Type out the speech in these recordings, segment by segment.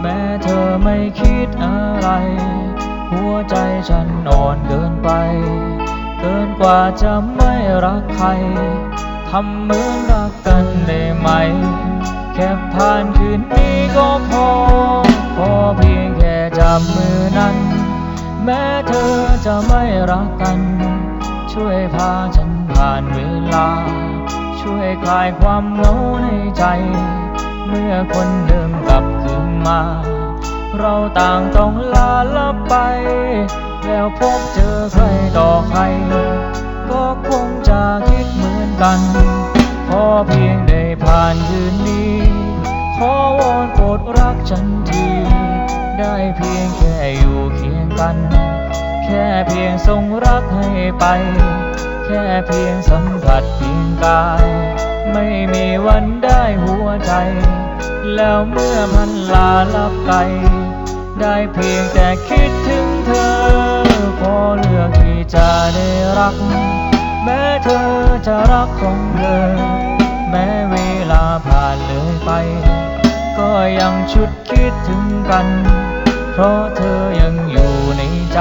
แม้เธอไม่คิดอะไร หัวใจฉันอ่อนเกินไป เกินกว่าจะไม่รักใคร ทำเหมือนรักกันได้ไหม แค่ผ่านคืนนี้ก็พอ พอเพียงแค่จับมือนั้น แม้เธอจะไม่รักกัน ช่วยพาฉันผ่านเวลา ช่วยคลายความเหงาในใจ มื่อคนเดิมกลับคืนมา เราต่างต้องลาลับไป แล้วพบเจอใครต่อใคร ก็คงจะคิดเหมือนกันพอเพียงได้ผ่านคืนนี้ ขอวอนโปรดรักฉันที ได้เพียงแค่อยู่เคียงกัน แค่เพียงส่งรักให้ไป แค่เพียงสัมผัสเพียงกายไม่มีวันได้หัวใจ แล้วเมื่อมันลาลับไป ได้เพียงแต่คิดถึงเธอ พอเลือกที่จะได้รัก แม้เธอจะรักของเธอ แม้เวลาผ่านเลยไป ก็ยังชุดคิดถึงกัน เพราะเธอยังอยู่ในใจ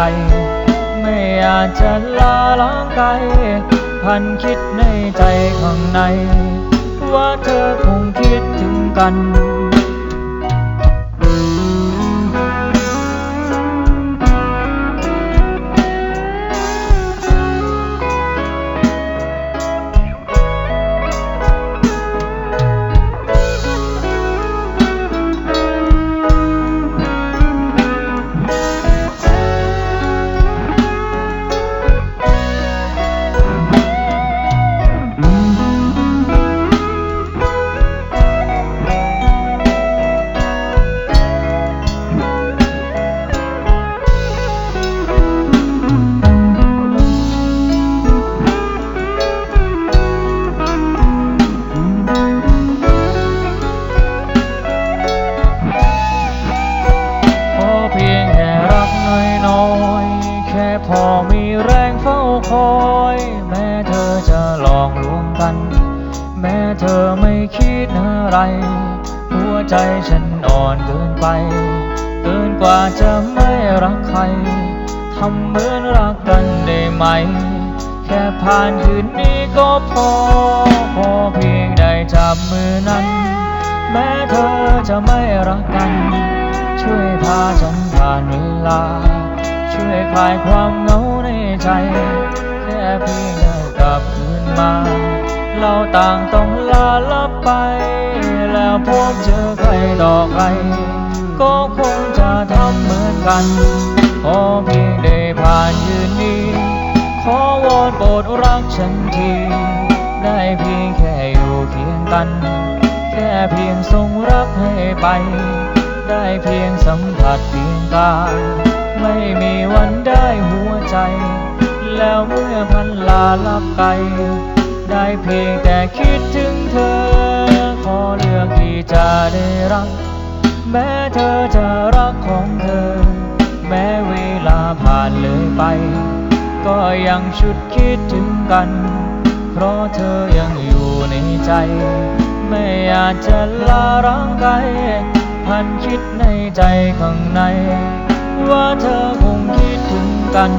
ไม่อาจจะลาล้างไกลพันคิดในใจข้างใน ว่าเธอคงคิดถึง กัน กัน แม้เธอไม่คิดอะไร หัวใจฉันอ่อนเกินไป เกินกว่าจะไม่รักใคร ทำเหมือนรักกันได้ไหม แค่ผ่านคืนนี้ก็พอ พอเพียงได้จับมือนั้น แม้เธอจะไม่รักกัน ช่วยพาฉันผ่านเวลา ช่วยคลายความเหงาในใจ แค่เพียงได้กลับคืนมา เราต่างต้องลาลับไป แล้วพบเจอใครต่อใคร ก็คงจะทำเหมือนกันขอเพียงได้ผ่านยืนนี้ ขอวอนโปรดรักฉันที ได้เพียงแค่อยู่เคียงกัน แค่เพียงส่งรักให้ไป ได้เพียงสัมผัสเพียงกายไม่มีวันได้หัวใจ แล้วเมื่อพันลาลับไกล ได้เพียงแต่คิดถึงเธอ ขอเลือกที่จะได้รัก แม้เธอจะรักของเธอ แม้เวลาผ่านเลยไป ก็ยังชุดคิดถึงกัน เพราะเธอยังอยู่ในใจ ไม่อาจจะลาร้างไกลพันคิดในใจข้างใน ว่าเธอคงคิดถึงกัน